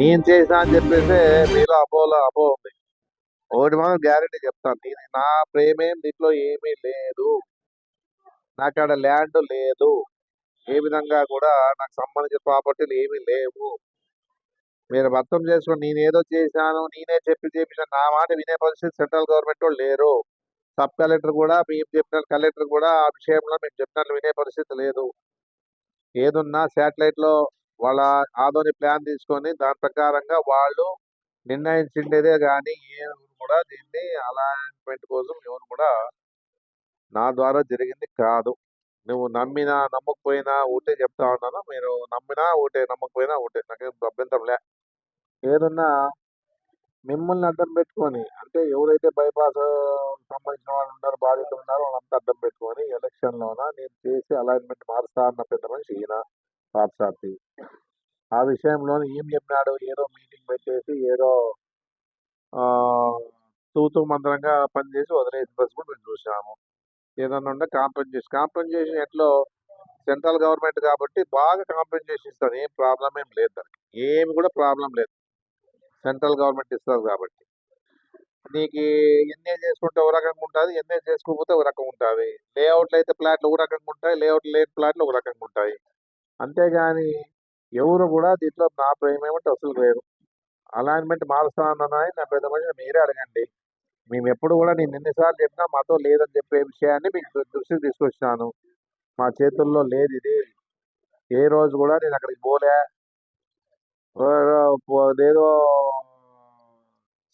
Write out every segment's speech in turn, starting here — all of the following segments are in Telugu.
నేను చేసా అని చెప్పేసి మీలో అపోలో అపో ఉంది. ఒకటి మాత్రం గ్యారెంటీ చెప్తాను నేను నా ప్రేమేం దీంట్లో ఏమీ లేదు. నాకు ఆడ ల్యాండ్ లేదు. ఏ విధంగా కూడా నాకు సంబంధించిన ప్రాపర్టీలు ఏమీ లేవు. మీరు అర్థం చేసుకొని నేనేదో చేశాను నేనే చెప్పి చేపించాను నా మాట వినే పరిస్థితి సెంట్రల్ గవర్నమెంట్ వాళ్ళు లేరు. సబ్ కలెక్టర్ కూడా మేము చెప్పిన కలెక్టర్ కూడా ఆ విషయంలో మేము చెప్పినట్లు వినే పరిస్థితి లేదు. ఏదున్నా శాటిలైట్లో వాళ్ళ ఆదోని ప్లాన్ తీసుకొని దాని ప్రకారంగా వాళ్ళు నిర్ణయించిండేదే కానీ ఏ కూడా దీన్ని అలైన్మెంట్ కోసం ఎవరు కూడా నా ద్వారా జరిగింది కాదు. నువ్వు నమ్మినా నమ్మకపోయినా ఒకటే చెప్తా ఉన్నాను. మీరు నమ్మినా ఒకటే నమ్మకపోయినా ఒకటే నాకేం అభ్యంతరం లే. మిమ్మల్ని అడ్డం పెట్టుకొని అంటే ఎవరైతే బైపాస్ సంబంధించిన వాళ్ళు ఉన్నారో బాధితులు ఉన్నారో వాళ్ళంతా అడ్డం పెట్టుకొని ఎలక్షన్ లోన నేను చేసి అలైన్మెంట్ మారుస్తా అన్న పెద్ద మనిషి ఈయన పార్సార్థి ఆ విషయంలో ఏం చెప్పినాడు? ఏదో మీటింగ్ పెట్టేసి ఏదో తూతూ మంత్రంగా పనిచేసి వదిలేసి బస్ కూడా మేము చూసాము. ఏదన్నా ఉంటే కాంపెన్సేషన్ కాంపెన్సేషన్ ఎట్లో సెంట్రల్ గవర్నమెంట్ కాబట్టి బాగా కాంపెన్సేషన్ ఇస్తారు ఏం ప్రాబ్లం ఏం లేదు దానికి. ఏమి కూడా ప్రాబ్లం లేదు. సెంట్రల్ గవర్నమెంట్ ఇస్తారు కాబట్టి. నీకు ఎన్ఏ చేసుకుంటే ఒక రకంగా ఉంటుంది ఎన్ఏ చేసుకోకపోతే ఒక రకంగా ఉంటుంది. లేఅవుట్లు అయితే ప్లాట్లు ఒక రకంగా ఉంటాయి లేఅవుట్ లేని ప్లాట్లు ఒక రకంగా ఉంటాయి. అంతేగాని ఎవరు కూడా దీంట్లో నా ప్రేమ ఏమంటే అసలు లేదు. అలైన్మెంట్ మారుస్తా నా పెద్ద మనిషి మీరే అడగండి. మేము ఎప్పుడు కూడా నేను ఎన్నిసార్లు చెప్పినా మాతో లేదని చెప్పే విషయాన్ని మీకు దృష్టికి తీసుకొచ్చాను. మా చేతుల్లో లేదు ఇది. ఏ రోజు కూడా నేను అక్కడికి పోలే. ఏదో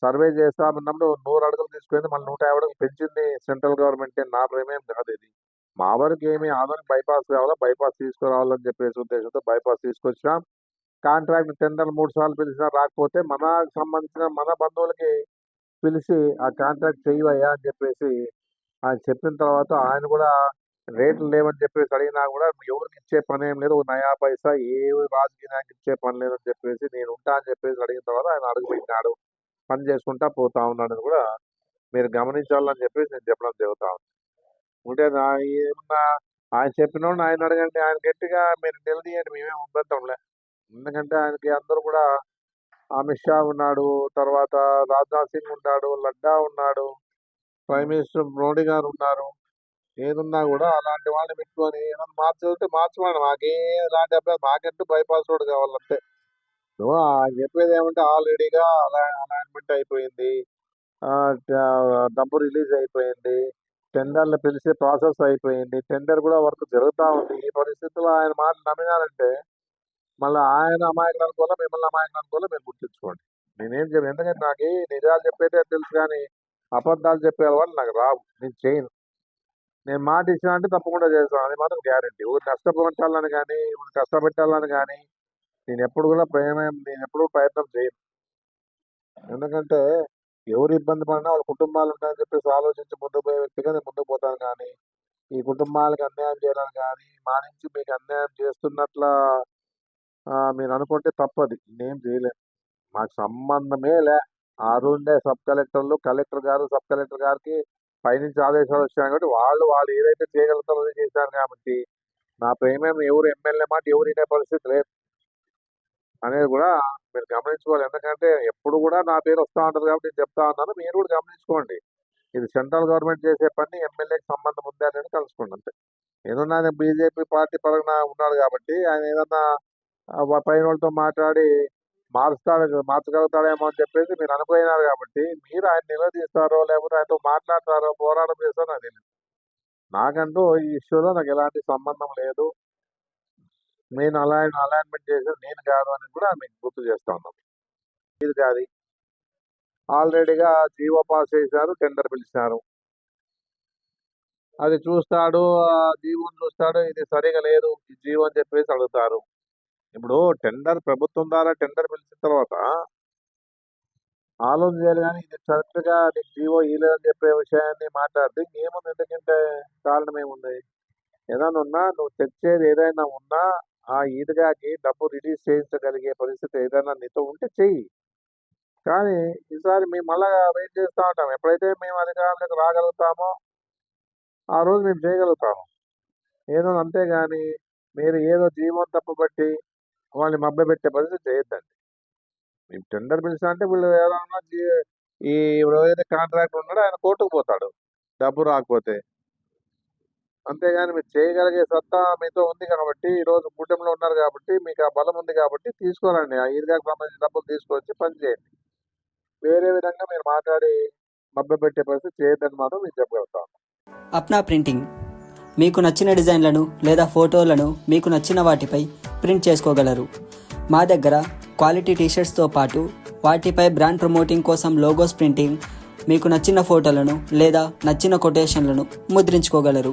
సర్వే చేస్తామన్నప్పుడు నూరు అడుగులు తీసుకుంది మళ్ళీ నూట యాభై అడుగులు పెంచింది సెంట్రల్ గవర్నమెంట్ నా ప్రేమేం కాదు ఇది. మా వరకు ఏమి ఆదోని బైపాస్ కావాలా? బైపాస్ తీసుకురావాలని చెప్పేసి ఉద్దేశంతో బైపాస్ తీసుకొచ్చాం కాంట్రాక్ట్ టెండర్ మూడు సార్లు పిలిచినా రాకపోతే మనకు సంబంధించిన మన బంధువులకి పిలిచి ఆ కాంట్రాక్ట్ చేయవయ్యా అని చెప్పేసి ఆయన చెప్పిన తర్వాత ఆయన కూడా రేట్లు లేవని చెప్పేసి అడిగినా కూడా ఎవరికి ఇచ్చే పని ఏం లేదు. ఒక నయా పైసా ఏ రాజకీయ ఇచ్చే పని లేదని చెప్పేసి నేను ఉంటా అని చెప్పేసి అడిగిన తర్వాత ఆయన అడుగు పెట్టినాడు. పని చేసుకుంటా పోతా ఉన్నాడని కూడా మీరు గమనించాలని చెప్పేసి నేను చెప్పడం జరుగుతా ఉంది. ఉంటే ఏమన్నా ఆయన చెప్పినోడు ఆయన అడగండి. ఆయన గట్టిగా మీరు నిలదీయండి. మేమేం ఇబ్బందంలే. ఎందుకంటే ఆయనకి అందరూ కూడా అమిత్ షా ఉన్నాడు తర్వాత రాజ్నాథ్ సింగ్ ఉన్నాడు లడ్డా ఉన్నాడు ప్రైమ్ మినిస్టర్ మోడీ గారు ఉన్నారు. ఏదున్నా కూడా అలాంటి వాళ్ళని పెట్టుకొని ఏదైనా మార్చగలిగితే మార్చమని మాకే ఇలాంటి అబ్బాయి మాకంటూ బైపాస్ రోడ్ కావాలంటే నువ్వు ఆయన చెప్పేది ఏమంటే ఆల్రెడీగా అలా అలైన్మెంట్ అయిపోయింది. ఆ, డబ్బు రిలీజ్ అయిపోయింది. టెండర్లు పిలిచే ప్రాసెస్ అయిపోయింది. టెండర్ కూడా వర్క్ జరుగుతూ ఉంది. ఈ పరిస్థితుల్లో ఆయన మాట నమ్మినారంటే మళ్ళీ ఆయన అమాయకులు అనుకోవాలా మిమ్మల్ని అమాయకులు అనుకోవాలా మీరు గుర్తుంచుకోండి. నేనేం చెప్పాను ఎందుకంటే నాకు నిజాలు చెప్పేదే తెలుసు కానీ అబద్ధాలు చెప్పే వాళ్ళు నాకు రావు. నేను చేయను. నేను మాట ఇచ్చినా అంటే తప్పకుండా చేస్తాను. అది మాత్రం గ్యారంటీ. ఊరు నష్టపెట్టాలని కానీ ఊరు కష్టపెట్టాలని కానీ నేను ఎప్పుడు కూడా ప్రేమ నేను ఎప్పుడు ప్రయత్నం చేయను. ఎందుకంటే ఎవరు ఇబ్బంది పడినా వాళ్ళ కుటుంబాలు ఉంటాయని చెప్పేసి ఆలోచించి ముందుకు పోయే వ్యక్తిగా నేను ముందుకు పోతాను. కానీ ఈ కుటుంబాలకు అన్యాయం చేయాలని కానీ మా నుంచి మీకు అన్యాయం చేస్తున్నట్ల మీరు అనుకుంటే తప్పది. నేను చేయలేను. మాకు సంబంధమే లే. ఆరుండే సబ్ కలెక్టర్లు కలెక్టర్ గారు సబ్ కలెక్టర్ గారికి పైనుంచి ఆదేశాలు వచ్చాయి కాబట్టి వాళ్ళు వాళ్ళు ఏదైతే చేయగలుగుతారో చేశారు కాబట్టి నా ప్రేమేం ఎవరు ఎమ్మెల్యే మాట ఎవరు వినే పరిస్థితి లేదు. అనేది కూడా మీరు గమనించుకోవాలి. ఎందుకంటే ఎప్పుడు కూడా నా పేరు వస్తూ ఉంటుంది కాబట్టి నేను చెప్తా ఉన్నాను. మీరు కూడా గమనించుకోండి. ఇది సెంట్రల్ గవర్నమెంట్ చేసే పని ఎమ్మెల్యేకి సంబంధం ఉందా అనేది కలుసుకోండి అంతే. ఏదన్నా బీజేపీ పార్టీ పరంగా ఉన్నాడు కాబట్టి ఆయన ఏదన్నా పైన వాళ్ళతో మాట్లాడి మారుస్తాడు మార్చగలుగుతాడేమో అని చెప్పేసి మీరు అనుకున్నారు కాబట్టి మీరు ఆయన నిలదీస్తారో లేకపోతే ఆయనతో మాట్లాడతారో పోరాటం చేస్తారో నాకు తెలియదు నాకంటూ ఈ ఇష్యూలో నాకు ఎలాంటి సంబంధం లేదు. నేను అలైన్ అలైన్మెంట్ చేసేది నేను కాదు అని కూడా మీకు గుర్తు చేస్తా ఉన్నాం ఇది కాదు. ఆల్రెడీగా జీవో పాస్ చేశారు టెండర్ పిలిచారు. అది చూస్తాడు జీవోని చూస్తాడు ఇది సరిగా లేదు ఈ జీవో అని చెప్పేసి అడుగుతారు. ఇప్పుడు టెండర్ ప్రభుత్వం ద్వారా టెండర్ పిలిచిన తర్వాత ఆలోచన చేయాలి కానీ ఇది కరెక్ట్గా నీకు జీవో ఇవ్వలేదని చెప్పే విషయాన్ని మాట్లాడితే ఏముంది ఎందుకంటే కారణం ఏముంది? ఏదైనా ఉన్నా నువ్వు తెచ్చేది ఏదైనా ఉన్నా ఆ ఈద్గాకి డబ్బు రిలీజ్ చేయించగలిగే పరిస్థితి ఏదైనా నీతో ఉంటే చెయ్యి. కానీ ఈసారి మేము మళ్ళా వెయిట్ చేస్తూ ఉంటాం. ఎప్పుడైతే మేము అధికారులకు రాగలుగుతామో ఆ రోజు మేము చేయగలుగుతాము. ఏదో అంతేగాని మీరు ఏదో జీవం తప్పుబట్టి వాళ్ళని మభ్య పెట్టే పరిస్థితి చేయొద్దండి. మేము టెండర్ పిలిచా అంటే వీళ్ళు ఏదైనా ఈ ఇప్పుడు ఏదైతే కాంట్రాక్ట్ ఉన్నాడో ఆయన కోర్టుకు పోతాడు. డబ్బు రాకపోతే అంతేగాని మీరు చేయగలిగే సత్తా మీతో ఉంది కాబట్టి ఈ రోజు కూటమిలో ఉన్నారు కాబట్టి మీకు ఆ బలం ఉంది కాబట్టి తీసుకోరండి ఆ ఈద్గాకు సంబంధించిన డబ్బులు తీసుకొచ్చి పని చేయండి. వేరే విధంగా మీరు మాట్లాడి మభ్యపెట్టే పరిస్థితి చేయొద్దని మాత్రం మీకు చెప్పగలుగుతాను అప్నా ప్రింటింగ్. మీకు నచ్చిన డిజైన్లను లేదా ఫోటోలను మీకు నచ్చిన వాటిపై ప్రింట్ చేసుకోగలరు. మా దగ్గర క్వాలిటీ టీషర్ట్స్తో పాటు వాటిపై బ్రాండ్ ప్రమోటింగ్ కోసం లోగోస్ ప్రింటింగ్ మీకు నచ్చిన ఫోటోలను లేదా నచ్చిన కొటేషన్లను ముద్రించుకోగలరు.